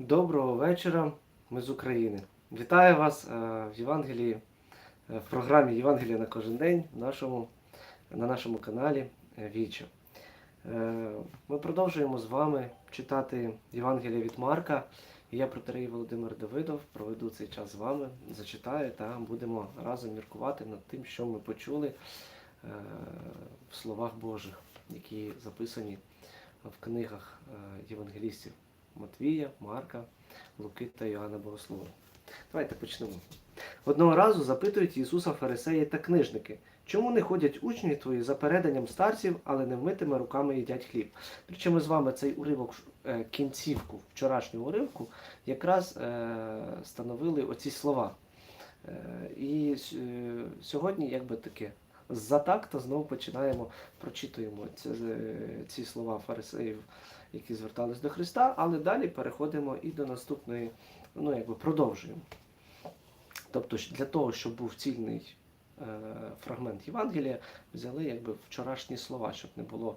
Доброго вечора, ми з України. Вітаю вас е, в Євангелії, е, в програмі Євангелія на кожен день нашому, на нашому каналі е, Віча. Е, Ми продовжуємо з вами читати Євангелія від Марка. Я, протерей Володимир Давидов, проведу цей час з вами, зачитаю та будемо разом міркувати над тим, що ми почули в словах Божих, які записані в книгах євангелістів Матвія, Марка, Луки та Йоанна Богослова. Давайте почнемо. Одного разу запитують Ісуса фарисеї та книжники, чому не ходять учні твої за переданням старців, але не вмитими руками їдять хліб. Причому з вами цей уривок, е, кінцівку вчорашнього уривку, якраз е, становили оці слова. Е, і сьогодні, якби таке, за такта знову починаємо, прочитуємо ці слова фарисеїв, які звертались до Христа, але далі переходимо і до наступної, ну якби продовжуємо. Тобто для того, щоб був цільний е, фрагмент Євангелія, взяли якби вчорашні слова, щоб не було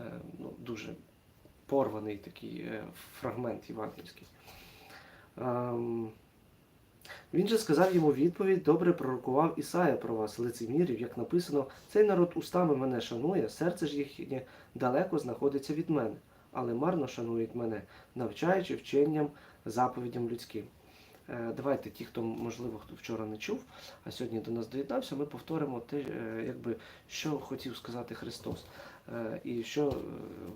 е, ну, дуже порваний такий е, фрагмент євангельський. Ем, він же сказав йому відповідь: добре пророкував Ісая про вас, лицемірів, як написано, цей народ устами мене шанує, серце ж їхнє далеко знаходиться від мене, але марно шанують мене, навчаючи вченням, заповідям людським. Е, Давайте, ті, хто, можливо, хто вчора не чув, а сьогодні до нас доєднався, ми повторимо те, е, якби, що хотів сказати Христос. Е, І що,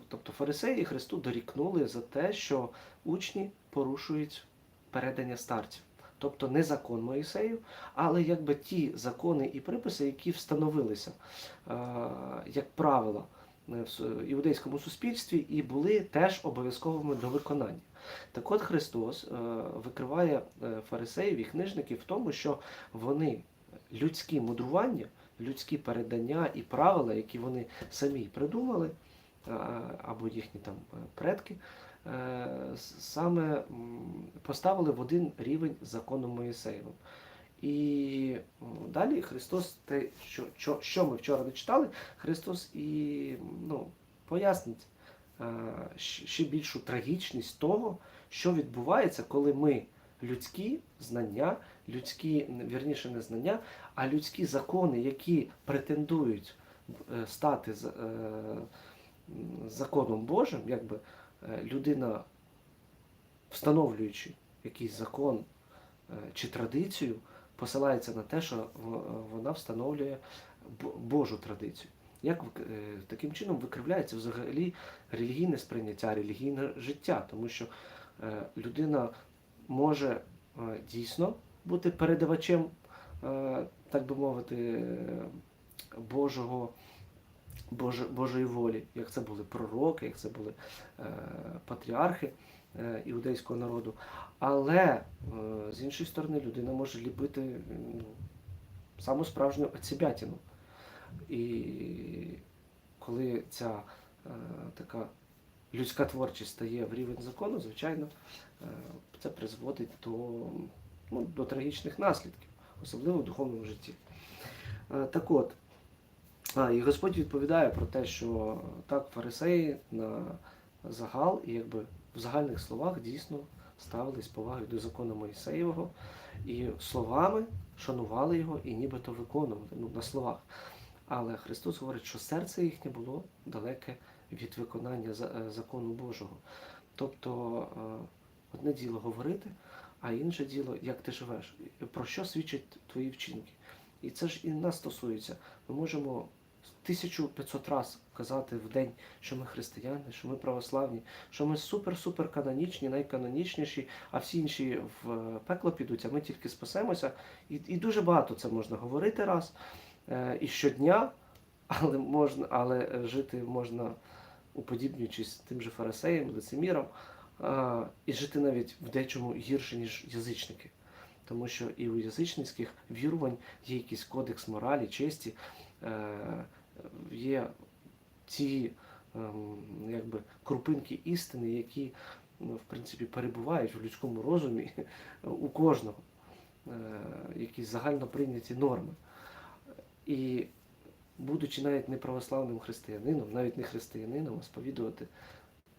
тобто фарисеї Христу дорікнули за те, що учні порушують передання старців. Тобто не закон Моїсеїв, але якби ті закони і приписи, які встановилися як правила е, в іудейському суспільстві і були теж обов'язковими до виконання. Так от Христос е, викриває е, фарисеїв і книжників в тому, що вони людські мудрування, людські передання і правила, які вони самі придумали, е, або їхні там е, предки, е, саме поставили в один рівень з законом Моїсеєвим. І далі Христос, те, що, що, що ми вчора не читали, Христос і ну, пояснить е, ще більшу трагічність того, що відбувається, коли ми людські знання, людські, вірніше не знання, а людські закони, які претендують е, стати з- е, законом Божим, якби людина, встановлюючи якийсь закон чи традицію, посилається на те, що вона встановлює Божу традицію. Як е, таким чином викривляється взагалі релігійне сприйняття, релігійне життя, тому що е, людина може е, дійсно бути передавачем, так би мовити, Божого, Божої волі, як це були пророки, як це були патріархи іудейського народу. Але е, з іншої сторони людина може ліпити е, саму справжню оцібятіну. І коли ця е, така людська творчість стає в рівень закону, звичайно, е, це призводить до, ну, до трагічних наслідків, особливо в духовному житті. Е, так от, і Господь відповідає про те, що так, фарисеї на загал, і якби в загальних словах дійсно ставились повагою до закону Моїсеєвого, і словами шанували його і нібито виконували ну, на словах. Але Христос говорить, що серце їхнє було далеке від виконання е, закону Божого. Тобто е, одне діло говорити, а інше діло, як ти живеш, про що свідчать твої вчинки. І це ж і нас стосується. Ми можемо 1500 разів казати в день, що ми християни, що ми православні, що ми супер-супер канонічні, найканонічніші, а всі інші в е, пекло підуть, а ми тільки спасемося. І, і дуже багато це можна говорити раз. Е, і щодня, але можна, але жити можна, уподібнюючись тим же фарисеям, лицемірам, е, і жити навіть в дечому гірше, ніж язичники. Тому що і у язичницьких вірувань є якийсь кодекс моралі, честі, е, є ті ем, якби, крупинки істини, які в принципі перебувають в людському розумі у кожного, е, якісь загально прийняті норми. І будучи навіть не православним християнином, навіть не християнином, а сповідувати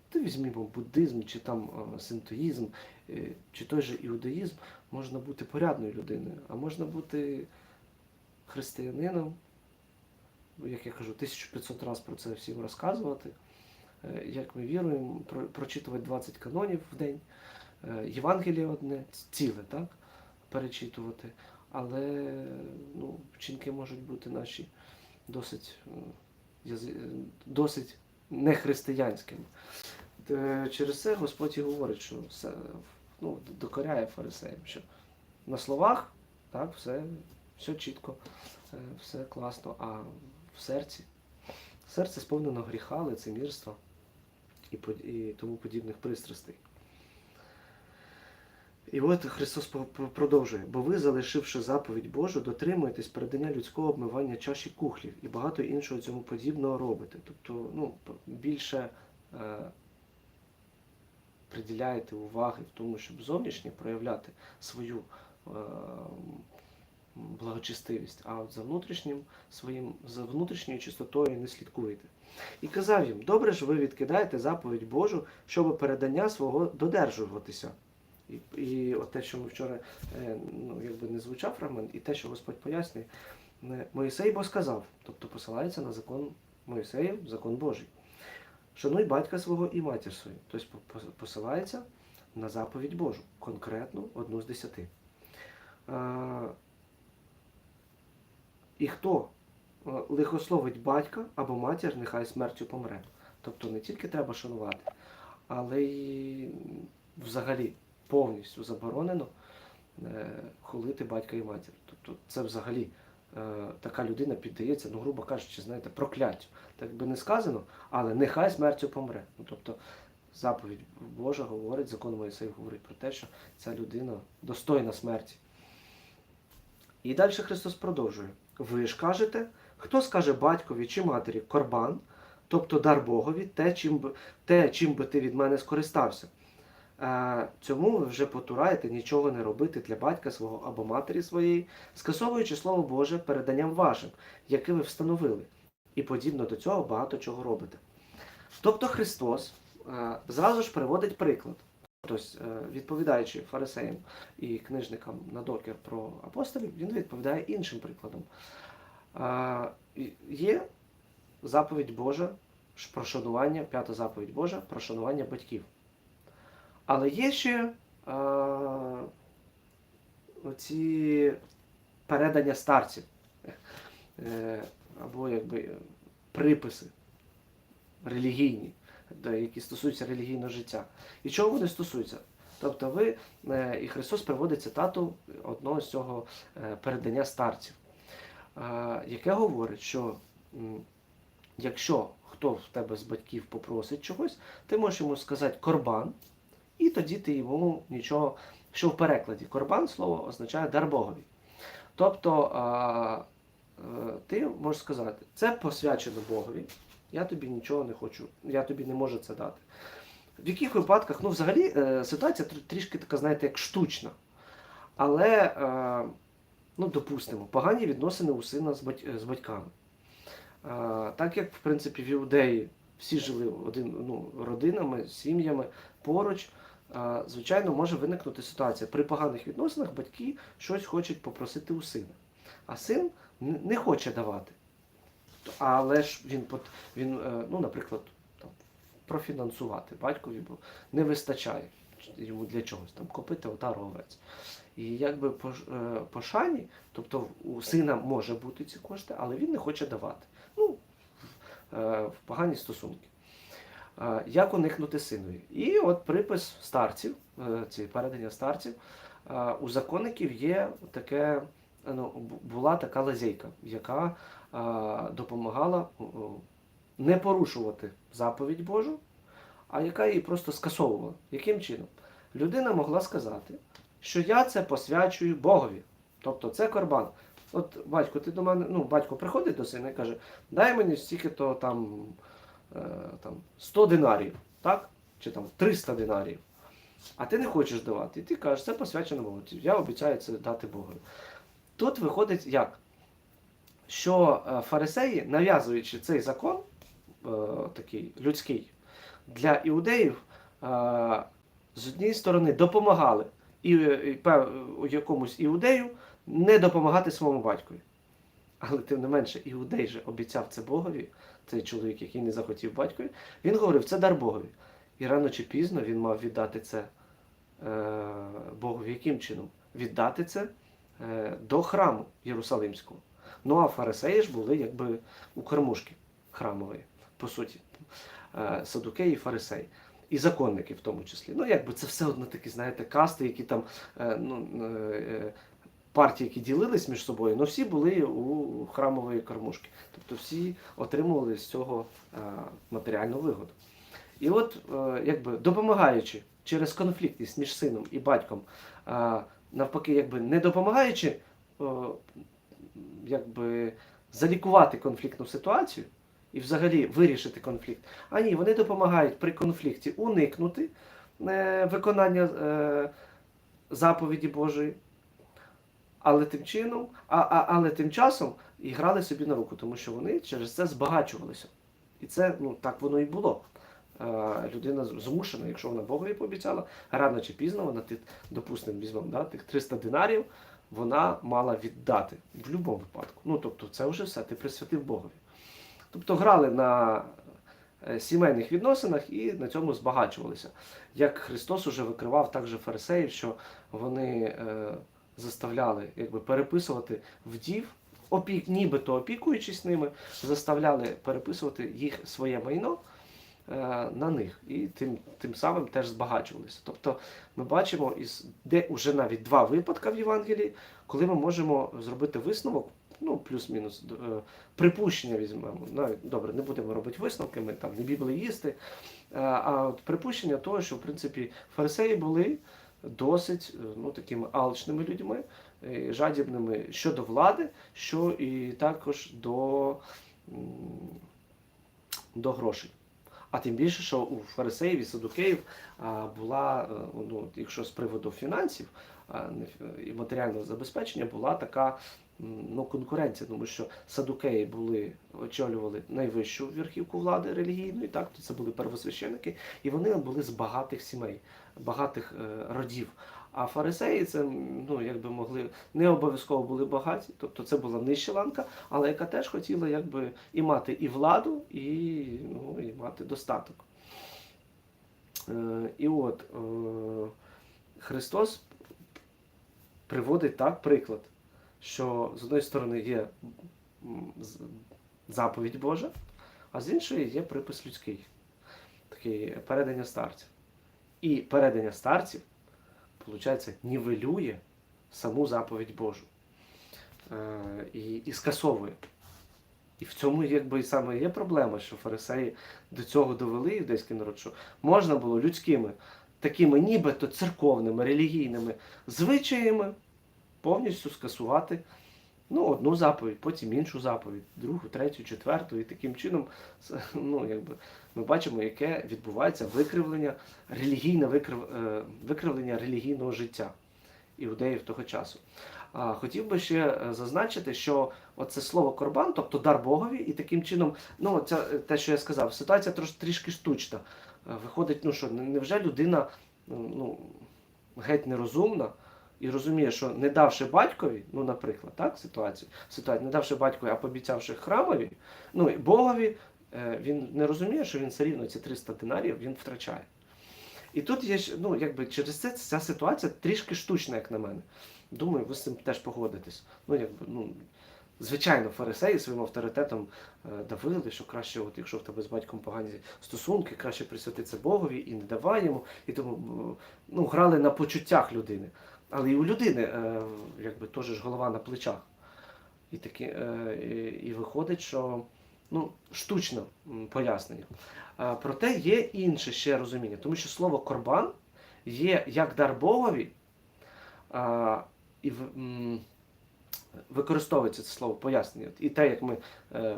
Ти візьмімо буддизм, чи там е, синтоїзм, е, чи той же іудаїзм, можна бути порядною людиною, а можна бути християнином, як я кажу, 1500 разів про це всім розказувати. Е, Як ми віруємо, про- прочитувати 20 канонів в день, е, Євангеліє одне, ціле, так? Перечитувати. Але ну, вчинки можуть бути наші досить, е, досить нехристиянськими. Через це Господь і говорить, що все, ну, докоряє фарисеям, що на словах так, все, все чітко, все класно, а в серці серце сповнено гріха, лицемірства і, тому подібних пристрастей. І от Христос продовжує, бо ви, залишивши заповідь Божу, дотримуєтесь передання людського обмивання чаші кухлів і багато іншого цьому подібного робите. Тобто, ну, більше е, приділяєте уваги в тому, щоб зовнішнє проявляти свою е, благочестивість, а от за внутрішнім своїм, за внутрішньою чистотою не слідкуєте. І казав їм: добре ж ви відкидаєте заповідь Божу, щоб передання свого додержуватися. І, і от те, що ми вчора е, ну, якби не звучав фрагмент, і те, що Господь пояснює, Моїсей бо сказав, тобто посилається на закон Моїсеїв, закон Божий. Шануй батька свого і матір свою. Тобто по- по- посилається на заповідь Божу, конкретну одну з десяти. І хто е, лихословить батька або матір, нехай смертю помре. Тобто не тільки треба шанувати, але й взагалі повністю заборонено е, хулити батька і матір. Тобто це взагалі е, така людина піддається, ну, грубо кажучи, знаєте, прокляттю. Так би не сказано, але нехай смертю помре. Ну, тобто заповідь Божа говорить, закон Моїсеїв говорить про те, що ця людина достойна смерті. І далі Христос продовжує. Ви ж кажете, хто скаже батькові чи матері корбан, тобто дар Богові, те, чим би, те, чим би ти від мене скористався. Е, Цьому ви вже потураєте нічого не робити для батька свого або матері своєї, скасовуючи Слово Боже переданням вашим, яке ви встановили, і подібно до цього багато чого робите. Тобто Христос е, зразу ж приводить приклад. Тобто, е, відповідаючи фарисеям і книжникам на докір про апостолів, він відповідає іншим прикладом. Є заповідь Божа про шанування, п'ята заповідь Божа про шанування батьків. Але є ще е, оці передання старців, е, або якби приписи релігійні, які стосуються релігійного життя. І чого вони стосуються? Тобто ви, е, і Христос приводить цитату одного з цього е, передання старців, е, яке говорить, що якщо хто в тебе з батьків попросить чогось, ти можеш йому сказати корбан, і тоді ти йому нічого, що в перекладі корбан слово означає дар Богові. Тобто ти можеш сказати, це посвячено Богові, я тобі нічого не хочу, я тобі не можу це дати. В яких випадках, ну взагалі е, ситуація тр- трішки така, знаєте, як штучна. Але, е, ну, допустимо, погані відносини у сина з, бать- з батьками. Е, Так як, в принципі, в іудеї всі жили один, ну, родинами, сім'ями поруч, е, звичайно, може виникнути ситуація. При поганих відносинах батьки щось хочуть попросити у сина, а син не хоче давати. Але ж він, він е, ну, наприклад, там, профінансувати батькові, бо не вистачає йому для чогось, там, купити отар овець. І якби по, е, по шані, тобто у сина може бути ці кошти, але він не хоче давати. Ну, е, в погані стосунки. Е, Як уникнути синові? І от припис старців, е, ці передання старців, е, у законників є таке, ну, була така лазейка, яка е, допомагала не порушувати заповідь Божу, а яка її просто скасовувала. Яким чином? Людина могла сказати, що я це посвячую Богові. Тобто це корбан. От батько, ти до мене, ну, батько приходить до сина і каже, дай мені стільки-то там, е, там 100 динарів, так? Чи там 300 динарів. А ти не хочеш давати. І ти кажеш, це посвячено Богу. Я обіцяю це дати Богові. Тут виходить як? Що е, фарисеї, нав'язуючи цей закон, е, такий людський, для іудеїв з однієї сторони допомагали і, якомусь іудею не допомагати своєму батькові. Але тим не менше, іудей же обіцяв це Богові, цей чоловік, який не захотів батькові, він говорив, це дар Богові. І рано чи пізно він мав віддати це е, Богові. Яким чином? Віддати це е, до храму Єрусалимського. Ну а фарисеї ж були якби у кормушки храмової, по суті. Е, садукеї і фарисеї. І законники в тому числі. Ну, якби це все одно такі, знаєте, касти, які там е, ну, е, партії, які ділились між собою, але всі були у храмової кормушки. Тобто всі отримували з цього матеріальну вигоду. І от, якби допомагаючи через конфліктність між сином і батьком, навпаки, якби не допомагаючи якби, залікувати конфліктну ситуацію і взагалі вирішити конфлікт, а ні, вони допомагають при конфлікті уникнути е, виконання е, заповіді Божої. Але тим чином, а, а, але тим часом і грали собі на руку, тому що вони через це збагачувалися. І це ну, так воно і було. Е, людина змушена, якщо вона Богові пообіцяла, рано чи пізно вона, ти, допустимо, візьмемо да, тих 300 динарів, вона мала віддати в будь-якому випадку. Ну, тобто, це вже все, ти присвятив Богові. Тобто грали на е, сімейних відносинах і на цьому збагачувалися. Як Христос уже викривав також фарисеїв, що вони е, заставляли якби, переписувати вдів, опік, нібито опікуючись ними, заставляли переписувати їх своє майно на них і тим, тим самим теж збагачувалися. Тобто ми бачимо, із, де вже навіть два випадки в Євангелії, коли ми можемо зробити висновок, ну, плюс-мінус, е, припущення візьмемо. Навіть добре, не будемо робити висновки, ми там не біблеїсти, е, а от припущення того, що в принципі фарисеї були досить е, ну, такими алчними людьми, е, жадібними щодо влади, що і також до, до грошей. А тим більше, що у фарисеїв і садукеїв була, е, ну, якщо з приводу фінансів і матеріального забезпечення, була така ну, конкуренція, тому що садукеї були, очолювали найвищу верхівку влади релігійної, так, це були первосвященники, і вони були з багатих сімей, багатих е, родів. А фарисеї це ну, якби могли не обов'язково були багаті, тобто це була нижча ланка, але яка теж хотіла якби і мати і владу, і, ну, і мати достаток. Е, і от е, Христос приводить так приклад, що з одної сторони є заповідь Божа, а з іншої є припис людський, такий передання старців. І передання старців, виходить, нівелює саму заповідь Божу е, і, і скасовує. І в цьому якби і саме є проблема, що фарисеї до цього довели юдейський народ, що можна було людськими, такими нібито церковними, релігійними звичаями повністю скасувати ну, одну заповідь, потім іншу заповідь, другу, третю, четверту. І таким чином ну, якби, ми бачимо, яке відбувається викривлення, релігійне викрив, е, викривлення релігійного життя іудеїв того часу. А, хотів би ще е, зазначити, що оце слово корбан, тобто дар Богові, і таким чином, ну це те, що я сказав, ситуація трош, трішки штучна. Е, Виходить, ну що, невже людина ну, геть нерозумна і розуміє, що не давши батькові, ну, наприклад, так, ситуацію, ситуацію, не давши батькові, а пообіцявши храмові, ну і Богові, е, він не розуміє, що він все рівно ці 300 динарів він втрачає. І тут є, ну, якби через це ця ситуація трішки штучна, як на мене. Думаю, ви з цим теж погодитесь. Ну, якби, ну, звичайно, фарисеї своїм авторитетом е, давили, що краще, от, якщо в тебе з батьком погані стосунки, краще присвятитися Богові і не давай йому. І тому ну, грали на почуттях людини. Але і у людини е, якби теж ж голова на плечах. І, такі, е, і, виходить, що ну, штучне пояснення. А, проте є інше ще розуміння, тому що слово корбан є як дар Богові, а, і в, м, використовується це слово пояснення, і те, як ми е, е,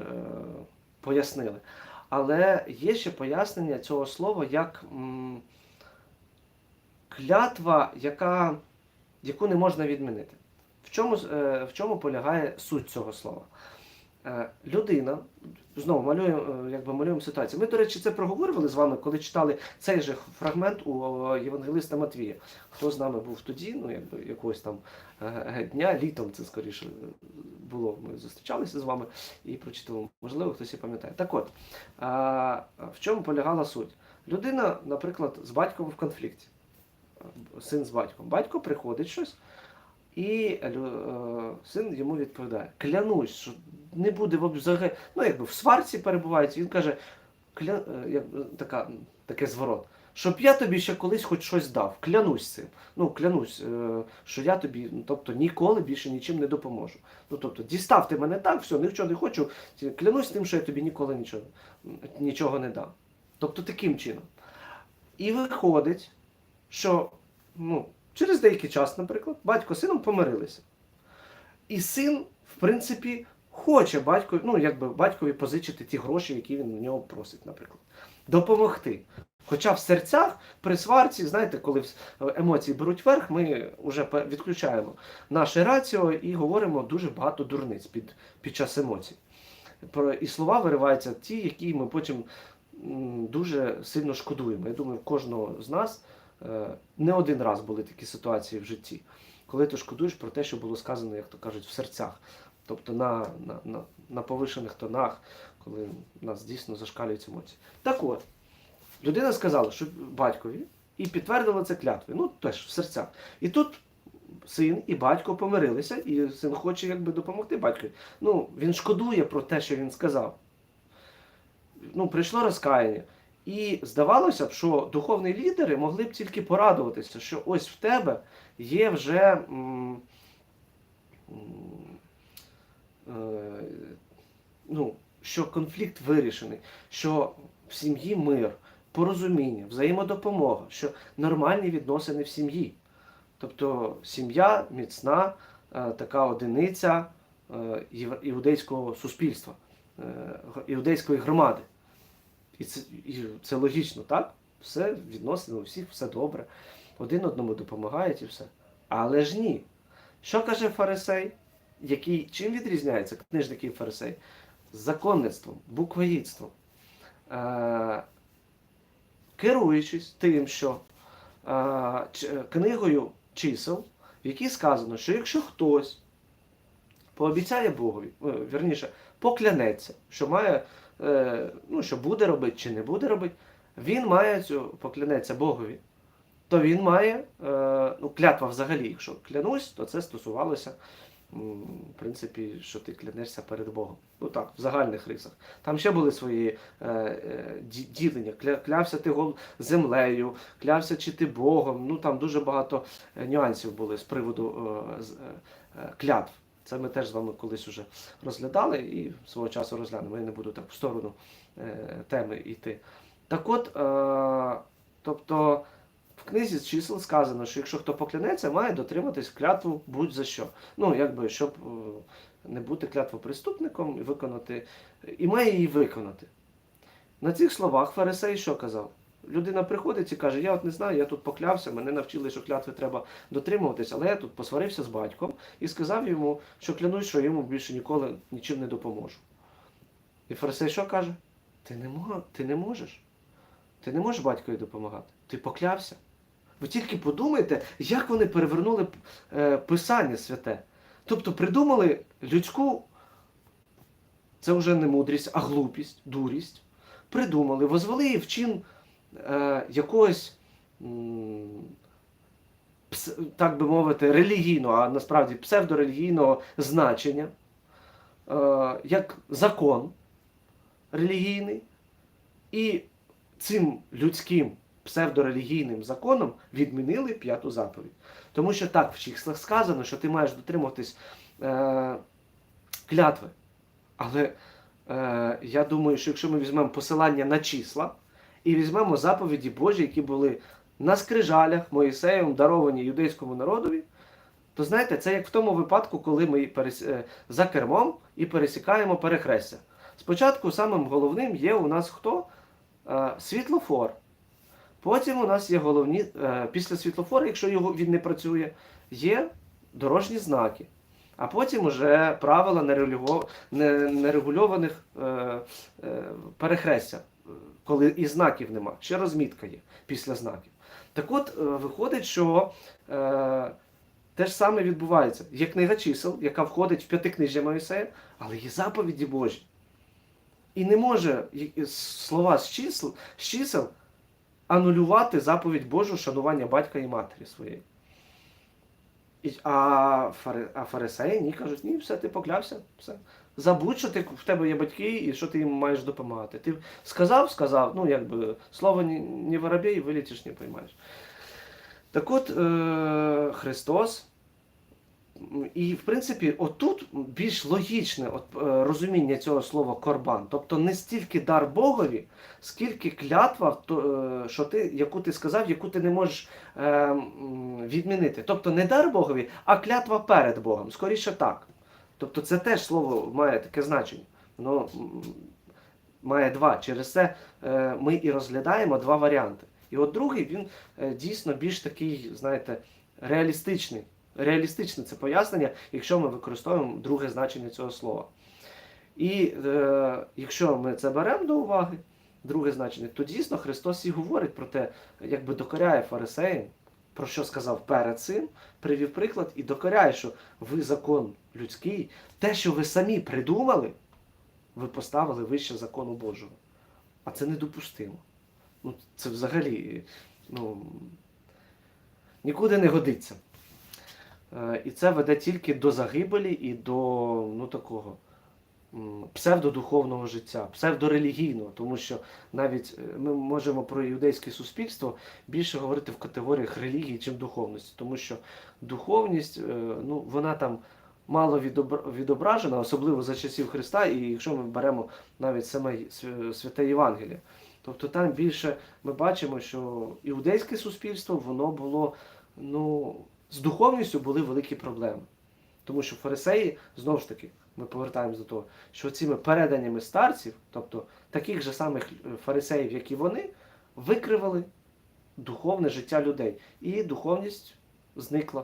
пояснили. Але є ще пояснення цього слова як м, клятва, яка, яку не можна відмінити. В чому, е, в чому полягає суть цього слова? Е, людина, знову малюємо, е, якби малюємо ситуацію. Ми, до речі, це проговорювали з вами, коли читали цей же фрагмент у Євангелиста Матвія. Хто з нами був тоді, ну якби якогось там дня, літом це скоріше було. Ми зустрічалися з вами і прочитували. Можливо, хтось і пам'ятає. Так от, в чому полягала суть? Людина, наприклад, з батьком в конфлікті. Е, Син з батьком. Батько приходить щось. І е, син йому відповідає: клянусь, що не буде взагалі, ну якби в сварці перебувається. Він каже, кля, е, як, е, така, таке зворот, щоб я тобі ще колись хоч щось дав. Клянусь цим. Ну, клянусь, е, що я тобі, ну, тобто ніколи більше нічим не допоможу. Ну, тобто, дістав ти мене так, все, нічого не хочу. Клянусь тим, що я тобі ніколи нічого, нічого не дам. Тобто таким чином. І виходить, що ну, через деякий час, наприклад, батько з сином помирилися. І син, в принципі, хоче батько, ну, якби батькові позичити ті гроші, які він у нього просить, наприклад. Допомогти. Хоча в серцях при сварці, знаєте, коли емоції беруть верх, ми вже відключаємо наше раціо і говоримо дуже багато дурниць під, під час емоцій. І слова вириваються ті, які ми потім дуже сильно шкодуємо. Я думаю, кожного з нас не один раз були такі ситуації в житті, коли ти шкодуєш про те, що було сказано, як то кажуть, в серцях. Тобто на, на, на, на повишених тонах, коли нас дійсно зашкалюють емоції. Так от, людина сказала, що батькові, і підтвердила це клятвою, ну теж в серцях. І тут син і батько помирилися, і син хоче якби допомогти батькові. Ну, він шкодує про те, що він сказав. Ну, прийшло розкаяння. І здавалося б, що духовні лідери могли б тільки порадуватися, що ось в тебе є вже е, ну, що конфлікт вирішений, що в сім'ї мир, порозуміння, взаємодопомога, що нормальні відносини в сім'ї. Тобто сім'я міцна, е, така одиниця е, іудейського суспільства, іудейської громади. І це, і це логічно, так? Все відносини у всіх, все добре. Один одному допомагають і все. Але ж ні. Що каже фарисей? Який, чим відрізняється книжник і фарисей? Законництвом, буквоїдством. Е, керуючись тим, що е, книгою чисел, в якій сказано, що якщо хтось пообіцяє Богові, е, вірніше, поклянеться, що має, ну, що буде робити чи не буде робити, він має цю поклянеться Богові, то він має, е, ну, клятва взагалі, якщо клянусь, то це стосувалося, в принципі, що ти клянешся перед Богом. Ну так, в загальних рисах. Там ще були свої е, е, ділення. Кля- Клявся ти гол землею, клявся чи ти Богом. Ну там дуже багато е, нюансів були з приводу е, е, е, клятв. Це ми теж з вами колись уже розглядали і свого часу розглянемо. Я не буду так в сторону е, теми йти. Так от, е, тобто в книзі чисел сказано, що якщо хто поклянеться, має дотриматись клятву будь-за що. Ну, якби, щоб е, не бути клятвоприступником і виконати, і має її виконати. На цих словах Фарисей що казав? Людина приходить і каже: Я от не знаю, я тут поклявся, мене навчили, що клятви треба дотримуватись, але я тут посварився з батьком і сказав йому, що клянусь, що йому більше ніколи нічим не допоможу. І Фарисей що каже? Ти не, мо- ти не можеш. Ти не можеш батькові допомагати. Ти поклявся. Ви тільки подумайте, як вони перевернули е, Писання святе. Тобто придумали людську, це вже не мудрість, а глупість, дурість. Придумали, возвели її в чин е, якогось, так би мовити, релігійного, а насправді псевдорелігійного значення, е, як закон релігійний. І цим людським псевдорелігійним законом відмінили п'яту заповідь. Тому що так в числах сказано, що ти маєш дотримуватись е, клятви. Але е, я думаю, що якщо ми візьмемо посилання на числа і візьмемо заповіді Божі, які були на скрижалях Моїсеєм даровані юдейському народові, то знаєте, це як в тому випадку, коли ми е, за кермом і пересікаємо перехрестя. Спочатку самим головним є у нас хто? Е, світлофор. Потім у нас є головні, е, після світлофора, якщо його, він не працює, є дорожні знаки. А потім уже правила нерегульованих перехрестя, коли і знаків нема, ще розмітка є після знаків. Так от, е, виходить, що е, те ж саме відбувається. Є книга чисел, яка входить в п'ятикнижжя Моїсея, але є заповіді Божі. І не може слова з чисел, з чисел анулювати заповідь Божу шанування батька і матері своєї. А фарисеї ні кажуть, ні, все, ти поклявся, все. Забудь, що ти, в тебе є батьки і що ти їм маєш допомагати. Ти сказав, сказав, ну якби слово не воробей, вилітиш, не поймаєш. Так от е, Христос. І, в принципі, отут більш логічне от, е, розуміння цього слова корбан. Тобто не стільки дар Богові, скільки клятва, е, що ти, яку ти сказав, яку ти не можеш е, відмінити. Тобто не дар Богові, а клятва перед Богом. Скоріше так. Тобто це теж слово має таке значення. Воно має два. Через це е, ми і розглядаємо два варіанти. І от другий він е, дійсно більш такий, знаєте, реалістичний. Реалістичне це пояснення, якщо ми використовуємо друге значення цього слова. І е, якщо ми це беремо до уваги, друге значення, то дійсно Христос і говорить про те, якби докоряє фарисеям, про що сказав перед цим, привів приклад і докоряє, що ви закон людський, те, що ви самі придумали, ви поставили вище закону Божого. А це недопустимо. Ну, це взагалі ну, нікуди не годиться. Е, І це веде тільки до загибелі і до ну, такого псевдодуховного життя, псевдорелігійного, тому що навіть е, ми можемо про іудейське суспільство більше говорити в категоріях релігії, чим духовності, тому що духовність, е, ну, вона там мало відображена, особливо за часів Христа, і якщо ми беремо навіть саме святе Євангеліє. Тобто там більше ми бачимо, що іудейське суспільство воно було, ну, з духовністю були великі проблеми. Тому що фарисеї, знову ж таки, ми повертаємось до того, що цими переданнями старців, тобто таких же самих е, фарисеїв, як і вони, викривали духовне життя людей. І духовність зникла.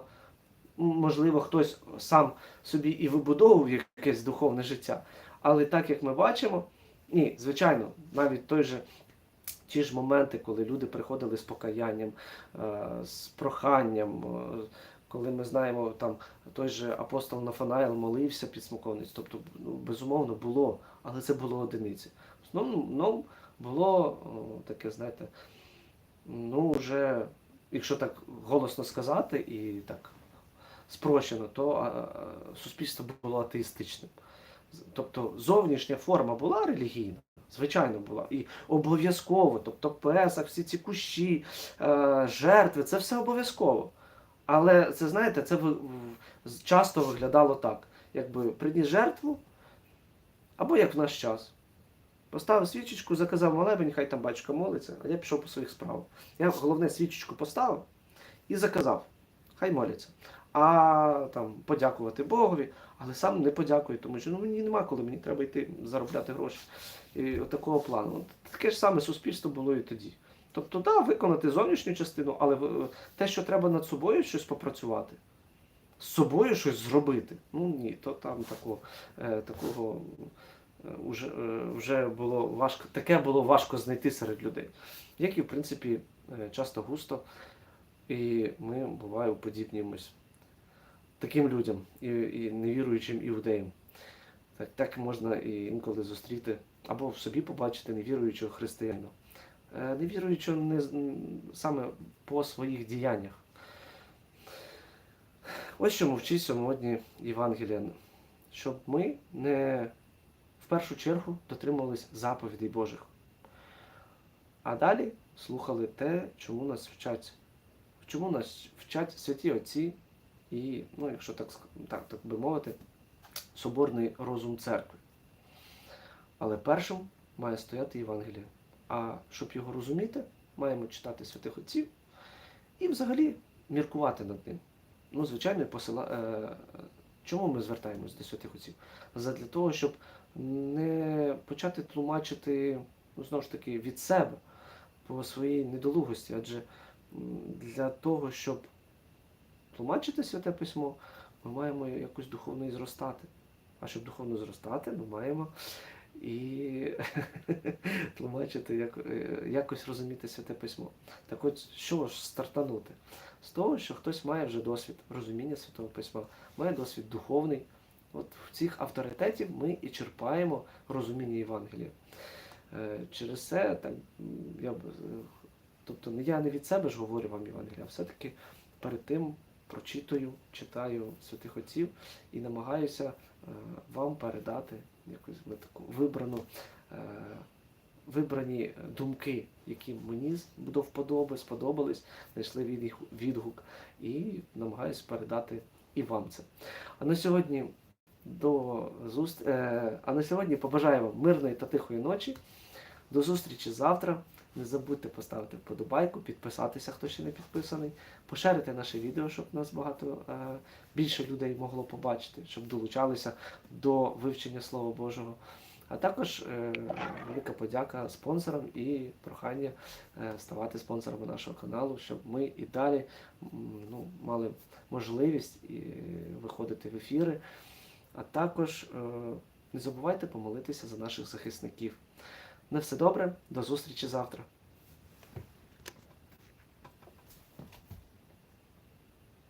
Можливо, хтось сам собі і вибудовував якесь духовне життя. Але так як ми бачимо, ні, звичайно, навіть той же ті ж моменти, коли люди приходили з покаянням, е, з проханням, е, коли ми знаємо, там той же апостол Нафанаїл молився під смоковниць, тобто, ну, безумовно, було, але це було одиниці. В основному було о, таке, знаєте, ну, вже, якщо так голосно сказати і так спрощено, то а, а, суспільство було атеїстичним. Тобто зовнішня форма була релігійна, звичайно була. І обов'язково, тобто Песах, всі ці кущі, е, жертви, це все обов'язково. Але це, знаєте, це часто виглядало так. Якби приніс жертву, або як в наш час. Поставив свічечку, заказав молебень, хай там батюшка молиться, а я пішов по своїх справах. Я головне свічечку поставив і заказав, хай моляться. А там подякувати Богові, але сам не подякую, тому що ну, мені нема коли, мені треба йти заробляти гроші. І от такого плану. От таке ж саме суспільство було і тоді. Тобто, да, виконати зовнішню частину, але е, те, що треба над собою щось попрацювати, з собою щось зробити. Ну ні, то там такого, е, такого е, вже, вже було важко, таке було важко знайти серед людей. Як і, в принципі, часто густо. І ми буває уподібнюємось таким людям, і, і невіруючим іудеям. Так, так можна і інколи зустріти, або в собі побачити невіруючого християнина. Невіруючого не саме по своїх діяннях. Ось чому вчить сьогодні Євангелія, щоб ми не в першу чергу дотримувались заповідей Божих. А далі слухали те, чому нас вчать, чому нас вчать святі отці і, ну, якщо так, так, так би мовити, соборний розум церкви. Але першим має стояти Євангеліє. А щоб його розуміти, маємо читати святих отців і взагалі міркувати над ним. Ну, звичайно, посила... е, чому ми звертаємось до святих отців? Задля того, щоб не почати тлумачити, ну, знову ж таки, від себе по своїй недолугості. Адже для того, щоб тлумачити святе письмо, ми маємо якось духовно і зростати. А щоб духовно зростати, ми маємо і тлумачити, як, е, якось розуміти святе письмо. Так от, що ж стартанути? З того, що хтось має вже досвід розуміння святого письма, має досвід духовний. От в цих авторитетів ми і черпаємо розуміння Євангелія. Е, Через це так, я е, тобто я не від себе ж говорю вам Євангелія, а все-таки перед тим прочитую, читаю святих отців і намагаюся вам передати якусь ми таку вибрану, е, вибрані думки, які мені до вподоби, сподобались, знайшли відгук, відгук і намагаюся передати і вам це. А на сьогодні до зуст... е, а на сьогодні побажаю вам мирної та тихої ночі. До зустрічі завтра. Не забудьте поставити вподобайку, підписатися, хто ще не підписаний, поширити наше відео, щоб нас багато е, більше людей могло побачити, щоб долучалися до вивчення Слова Божого. А також е, велика подяка спонсорам і прохання е, ставати спонсорами нашого каналу, щоб ми і далі ну, мали можливість і виходити в ефіри. А також е, не забувайте помолитися за наших захисників. На все добре, до зустрічі завтра.